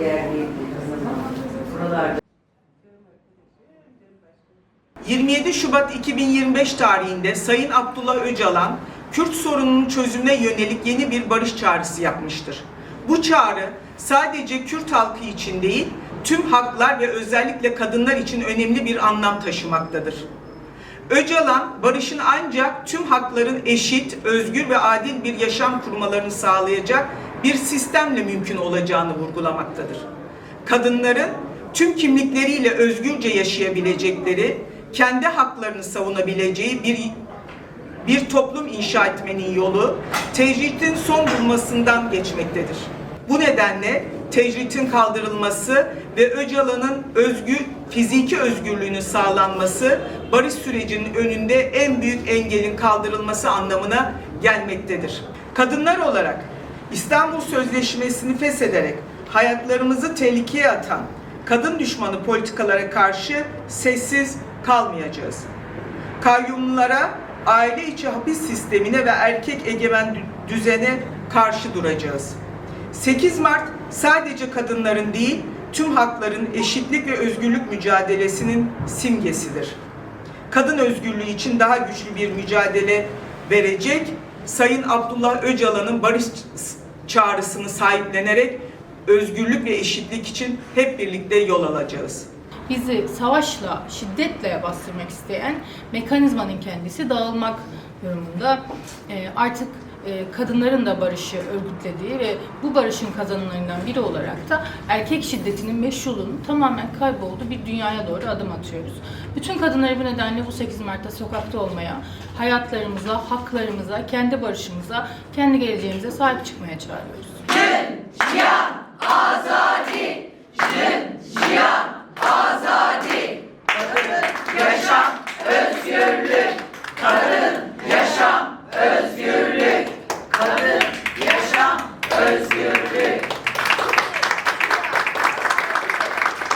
yer diyebiliriz ama buralarda 27 Şubat 2025 tarihinde Sayın Abdullah Öcalan, Kürt sorununun çözümüne yönelik yeni bir barış çağrısı yapmıştır. Bu çağrı sadece Kürt halkı için değil, tüm haklar ve özellikle kadınlar için önemli bir anlam taşımaktadır. Öcalan, barışın ancak tüm hakların eşit, özgür ve adil bir yaşam kurmalarını sağlayacak bir sistemle mümkün olacağını vurgulamaktadır. Kadınların tüm kimlikleriyle özgürce yaşayabilecekleri, kendi haklarını savunabileceği bir bir toplum inşa etmenin yolu tecritin son bulmasından geçmektedir. Bu nedenle tecritin kaldırılması ve Öcalan'ın özgür, fiziki özgürlüğünün sağlanması barış sürecinin önünde en büyük engelin kaldırılması anlamına gelmektedir. Kadınlar olarak İstanbul Sözleşmesi'ni feshederek hayatlarımızı tehlikeye atan kadın düşmanı politikalara karşı sessiz kalmayacağız kayyumlara, aile içi hapis sistemine ve erkek egemen dü- düzene karşı duracağız. 8 Mart sadece kadınların değil, tüm hakların eşitlik ve özgürlük mücadelesinin simgesidir. Kadın özgürlüğü için daha güçlü bir mücadele verecek, Sayın Abdullah Öcalan'ın barış çağrısını sahiplenerek özgürlük ve eşitlik için hep birlikte yol alacağız. bizi savaşla, şiddetle bastırmak isteyen mekanizmanın kendisi dağılmak durumunda. Ee, artık kadınların da barışı örgütlediği ve bu barışın kazananlarından biri olarak da erkek şiddetinin meşruluğunun tamamen kaybolduğu bir dünyaya doğru adım atıyoruz. Bütün kadınları bu nedenle bu 8 Mart'ta sokakta olmaya, hayatlarımıza, haklarımıza, kendi barışımıza, kendi geleceğimize sahip çıkmaya çağırıyoruz. Yaşam özgürlük.